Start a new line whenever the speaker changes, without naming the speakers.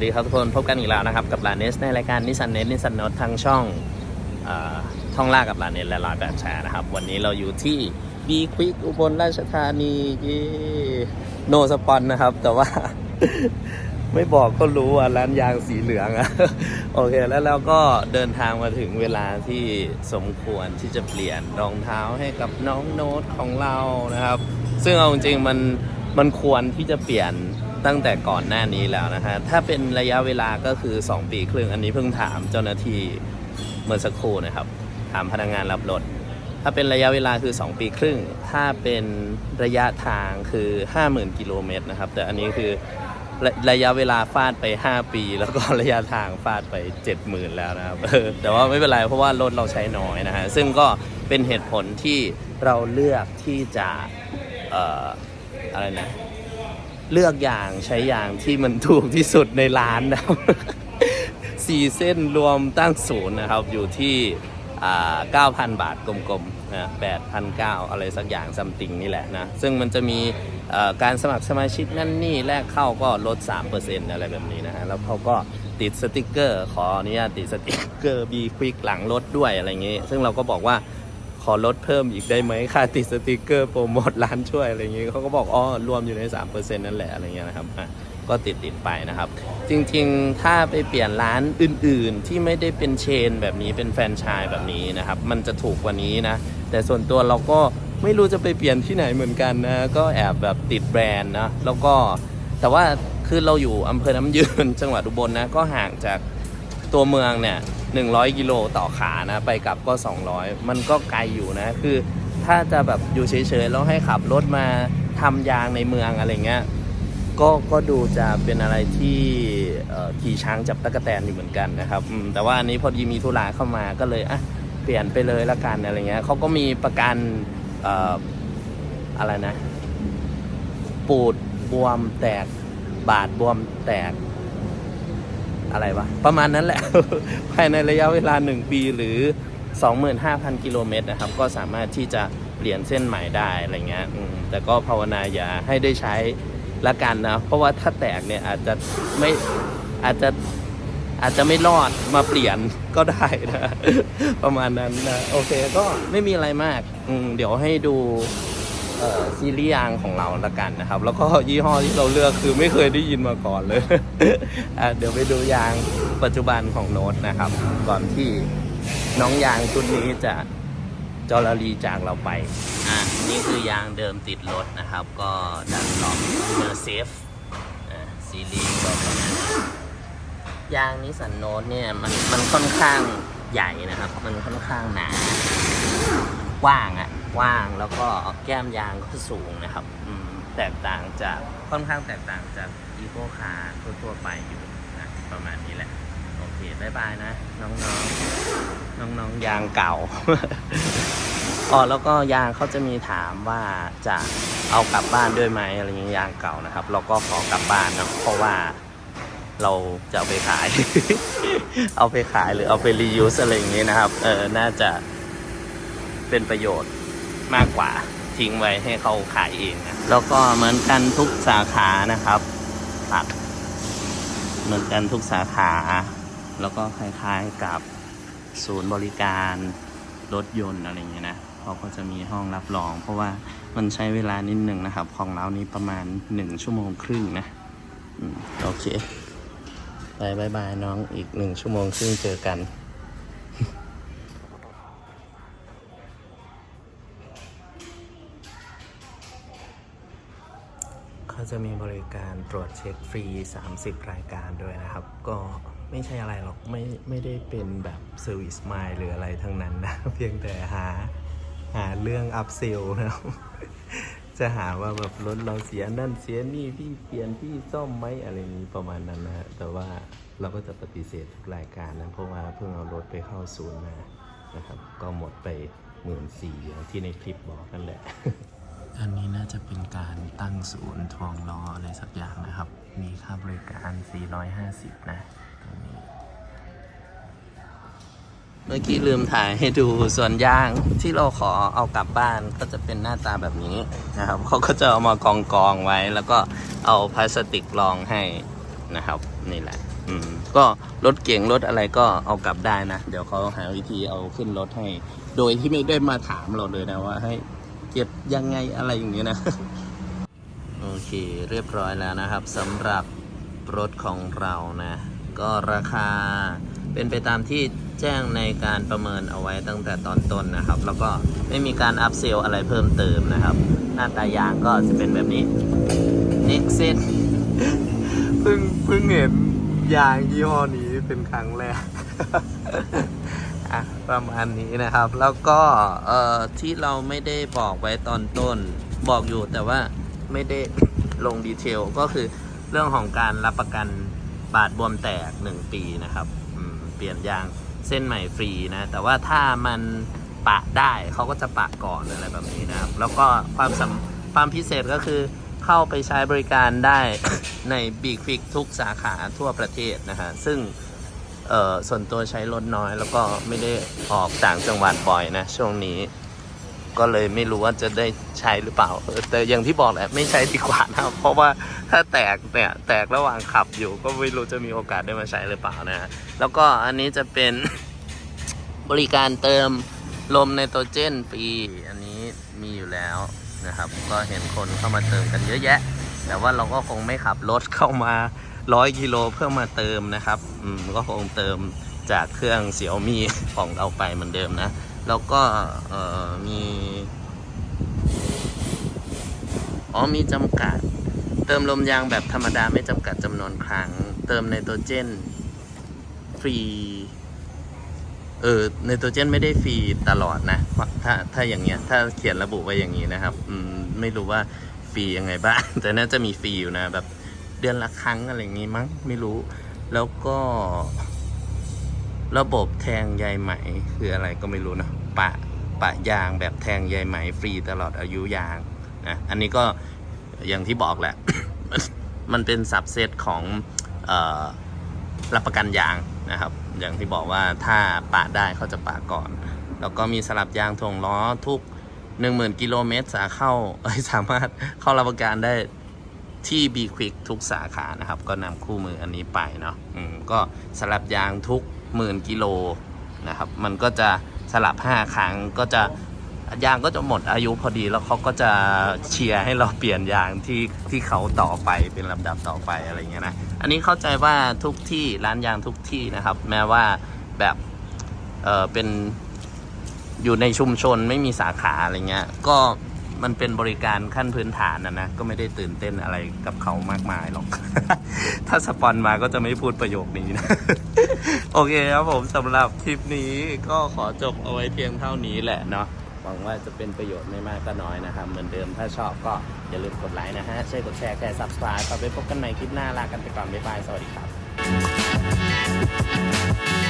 สวัสดีครับทุกคนพบกันอีกแล้วนะครับ กับลาเนสในรายการนิสันเนสนิสันโนททางช่องอท่องล่ากับลาเนสและลาแบบแชร์นะครับ วันนี้เราอยู่ที่บีควิกอุบลราชธานีโนสปอนนะครับ แต่ว่า ไม่บอกก็รู้ว่าร้านยางสีเหลืองอะโอเค แล้วเราก็เดินทางมาถึงเวลาที่สมควรที่จะเปลี่ยนรองเท้าให้กับน้องโน้ตของเรานะครับ ซึ่งเอาจริงมันมันควรที่จะเปลี่ยน ตั้งแต่ก่อนหน้านี้แล้วนะฮะ ถ้าเป็นระยะเวลาก็คือ 2 ปีครึ่ง อันนี้เพิ่งถามเจ้าหน้าที่เมื่อสักครู่นะครับ ถามพนักงานรับรถ ถ้าเป็นระยะเวลาคือ 2 ปีครึ่ง ถ้าเป็นระยะทางคือ 50,000 กิโลเมตรนะครับ แต่อันนี้คือระระยะเวลาฟาดไป 5 ปี แล้วก็ระยะทางฟาดไป 70,000 แล้วนะครับแต่ว่าไม่เป็นไรเพราะว่ารถเราใช้น้อยนะฮะ ซึ่งก็เป็นเหตุผลที่เราเลือกที่จะอออะไรนะ เลือกอย่างใช้อย่างที่มันถูกที่สุดในร้านนะครับสี่เส้นรวมตั้งศูนย์นะครับ อยู่ที่อ่า9,000บาทกลมๆนะ8,900อะไรสักอย่างซัมติงนี่แหละนะ ซึ่งมันจะมีการสมัครสมาชิกนั่นนี่แรกเข้าก็ลด 3%อะไรแบบนี้นะฮะ แล้วเขาก็ติดสติกเกอร์ ขออนุญาตติดสติกเกอร์บีควิกหลังรถด้วยอะไรอย่างงี้ ซึ่งเราก็บอกว่า ขอลดเพิ่มอีกได้ไหมค่าติดสติกเกอร์โปรโมทร้านช่วยอะไรอย่างงี้ยเขาก็บอกอ๋อรวมอยู่ใน 3%นั่นแหละอะไรเงี้ยนะครับอะก็ติดติดไปนะครับ จริงๆ ถ้าไปเปลี่ยนร้านอื่นๆ ที่ไม่ได้เป็นเชน แบบนี้เป็นแฟรนไชส์แบบนี้นะครับ มันจะถูกกว่านี้นะ แต่ส่วนตัวเราก็ไม่รู้จะไปเปลี่ยนที่ไหนเหมือนกันนะ ก็แอบแบบติดแบรนด์นะ แล้วก็แต่ว่าคือเราอยู่อำเภอน้ำยืนจังหวัดอุบลนะก็ห่างจาก ตัวเมืองเนี่ย100 กิโลต่อขานะ ไปกลับก็ 200 มันก็ไกลอยู่นะ คือถ้าจะแบบอยู่เฉยๆ แล้วให้ขับรถมาทำยางในเมืองอะไรเงี้ยก็ก็ดูจะเป็นอะไรที่ขี่ช้างจับตะกแตนอยู่เหมือนกันนะครับแต่ว่าอันนี้พอดีมีธุระเข้ามาก็เลยอะเปลี่ยนไปเลยละกันอะไรเงี้ยเขาก็มีประกันอะไรนะ ปูดบวมแตก บาดบวมแตก อะไรวะ ประมาณนั้นแหละ ภายในระยะเวลา 1 ปีหรือ 25,000 กิโลเมตรนะครับ ก็สามารถที่จะเปลี่ยนเส้นใหม่ได้อะไรเงี้ยแต่ก็ภาวนาอย่าให้ได้ใช้ละกันนะ เพราะว่าถ้าแตกเนี่ยอาจจะไม่อาจจะอาจจะไม่รอดมาเปลี่ยนก็ได้นะ ประมาณนั้นนะ โอเคก็ไม่มีอะไรมากอืเดี๋ยวให้ดู ซีรีส์ยางของเราละกันนะครับ แล้วก็ยี่ห้อที่เราเลือกคือไม่เคยได้ยินมาก่อนเลยอะเดี๋ยวไปดูยางปัจจุบันของโน้ตนะครับ ก่อนที่น้องยางชุดนี้จะจอรลีจากเราไป อะนี่คือยางเดิมติดรถนะครับ ก็ดันหลอกเนอร์เซฟซีรีส์ก็ประมาณยางนิสสันโนตเนี่ยมันมันค่อนข้างใหญ่นะครับ มันค่อนข้างหนา กว้างอะกว้างแล้วก็แก้มยางก็สูงนะครับอืมแตกต่างจากค่อนข้างแตกต่างจากอีโคคาร์ทั่วๆไปอยู่นะประมาณนี้แหละ โอเคบายบายนะ น้องๆน้องๆยางเก่าอ๋อแล้วก็ยางเขาจะมีถามว่าจะเอากลับบ้านด้วยไหมอะไรเงี้ยยางเก่านะครับ เราก็ขอกลับบ้านเนะเพราะว่าเราจะเอาไปขาย เอาไปขายหรือเอาไปรียูสอะไรอย่างเงี้นะครับ เออ น่าจะ เป็นประโยชน์มากกว่าทิ้งไว้ให้เขาขายเองนะแล้วก็เหมือนกันทุกสาขานะครับปักเหมือนกันทุกสาขา แล้วก็คล้ายๆกับศูนย์บริการรถยนต์อะไรอย่างเงี้ยนะเขาก็จะมีห้องรับรอง เพราะว่ามันใช้เวลานิดหนึ่งนะครับ ของเรานี้ประมาณหนึ่งชั่วโมงครึ่งนะโอเคบายบายบายน้องอีกหนึ่งชั่วโมงครึ่งเจอกัน เขาจะมีบริการตรวจเช็คฟรี 30 รายการด้วยนะครับ ก็ไม่ใช่อะไรหรอกไม่ไม่ได้เป็นแบบเซอร์วิสม d หรืออะไรทั้งนั้นนะ เพียงแต่หาหาเรื่องอัพเซลนะครับจะหาว่าแบบรถเราเสียนั่นเสียนี่พี่เปลี่ยนพี่ซ่อมไหมอะไรนี้ประมาณนั้นนะฮะแต่ว่าเราก็จะปฏิเสธทุกรายการนะเพราะว่าเพิ่งเอารถไปเข้าศูนย์มานะครับ ก็หมดไปหมื่นสี่อย่างที่ในคลิปบอกนั่นแหละ อันนี้น่าจะเป็นการตั้งศูนย์ทองล้ออะไรสักอย่างนะครับ มีค่าบริการ 450 นะตรงนี้ เมื่อกี้ลืมถ่ายให้ดูส่วนยางที่เราขอเอากลับบ้านก็จะเป็นหน้าตาแบบนี้นะครับเขาก็จะเอามากองกองๆไว้ แล้วก็เอาพลาสติกรองให้นะครับ นี่แหละ อืมก็รถเก๋งรถอะไรก็เอากลับได้นะ เดี๋ยวเขาหาวิธีเอาขึ้นรถให้ โดยที่ไม่ได้มาถามเราเลยนะว่าให้ เก็บยังไงอะไรอย่างเงี้ยนะ โอเคเรียบร้อยแล้วนะครับสำหรับรถของเรานะ ก็ราคาเป็นไปตามที่แจ้งในการประเมินเอาไว้ตั้งแต่ตอนต้นนะครับ แล้วก็ไม่มีการอัพเซลอะไรเพิ่มเติมนะครับ หน้าตายางก็จะเป็นแบบนี้ Nexus เพิ่งเพิ่งเห็นยางยี่ห้อนี้เป็นครั้งแรก อะประมาณนี้นะครับ แล้วก็เอ่อที่เราไม่ได้บอกไว้ตอนต้นบอกอยู่แต่ว่าไม่ได้ลงดีเทลก็คือเรื่องของการรับประกันบาดบวมแตก 1 ปีนะครับเปลี่ยนยางเส้นใหม่ฟรีนะ แต่ว่าถ้ามันปะได้เขาก็จะปะก่อนอะไรแบบนี้นะครับ แล้วก็ความความพิเศษก็คือเข้าไปใช้บริการได้ในบีฟิกทุกสาขาทั่วประเทศนะฮะซึ่ง เอ่อส่วนตัวใช้รถน้อย แล้วก็ไม่ได้ออกต่างจังหวัดบ่อยนะ ช่วงนี้ ก็เลยไม่รู้ว่าจะได้ใช้หรือเปล่าเออแต่อย่างที่บอกแหละไม่ใช้ดีกว่านะเพราะว่าถ้าแตกเนี่ยแตกระหว่างขับอยู่ก็ไม่รู้จะมีโอกาสได้มาใช้หรือเปล่านะฮะแล้วก็อันนี้จะเป็น บริการเติมลมไนโตรเจนฟรีอันนี้มีอยู่แล้วนะครับ ก็เห็นคนเข้ามาเติมกันเยอะแยะ แต่ว่าเราก็คงไม่ขับรถเข้ามา ร้อยกิโลเพื่อมาเติมนะครับอืมก็คงเติมจากเครื่องเสี่ยวมีของเราไปเหมือนเดิมนะ แล้วก็เอ่อมีอ๋อมีจำกัด เติมลมยางแบบธรรมดาไม่จำกัดจำนวนครั้ง เติมไนโตรเจนฟรีเออไนโตรเจนไม่ได้ฟรีตลอดนะ ถ้าถ้าอย่างเงี้ยถ้าเขียนระบุไว้อย่างนี้นะครับ อืมไม่รู้ว่าฟรียังไงบ้าง แต่น่าจะมีฟรีอยู่นะแบบ เดือนละครั้งอะไรอย่างงี้มั้งไม่รู้ แล้วก็ระบบแทงใยไหมคืออะไรก็ไม่รู้นะปะปะยางแบบแทงใยไหมฟรีตลอดอายุยางนะอันนี้ก็อย่างที่บอกแหละ มันเป็นสับเซตของอรับประกันยางนะครับ อย่างที่บอกว่าถ้าปะได้เขาจะปะก่อน แล้วก็มีสลับยางถ่วงล้อทุก 10,000 กิโลเมตรสาเข้าสามารถเข้ารับประกันได้ ที่ B Quick ทุกสาขานะครับ ก็นำคู่มืออันนี้ไปเนาะอืมก็สลับยางทุกหมื่นกิโลนะครับ มันก็จะสลับ 5 ครั้งก็จะยางก็จะหมดอายุพอดีแล้วเขาก็จะเชียร์ให้เราเปลี่ยนยางที่ที่เขาต่อไปเป็นลำดับต่อไปอะไรเงี้ยนะอันนี้เข้าใจว่าทุกที่ร้านยางทุกที่นะครับ แม้ว่าแบบเออเป็นอยู่ในชุมชนไม่มีสาขาอะไรเงี้ยก็ มันเป็นบริการขั้นพื้นฐานนะนะ ก็ไม่ได้ตื่นเต้นอะไรกับเขามากมายหรอก ถ้าสปอนมาก็จะไม่พูดประโยคนี้นะ โอเคครับผมสำหรับคลิปนี้ก็ขอจบเอาไว้เพียงเท่านี้แหละเนาะหวังว่าจะเป็นประโยชน์ไม่มากก็น้อยนะครับ เหมือนเดิมถ้าชอบก็อย่าลืมกดไลค์นะฮะช่วยกดแชร์แค่ subscribe ไปพบกันใหม่คลิปหน้าลากันไปก่อนบ๊ายบายสวัสดีครับ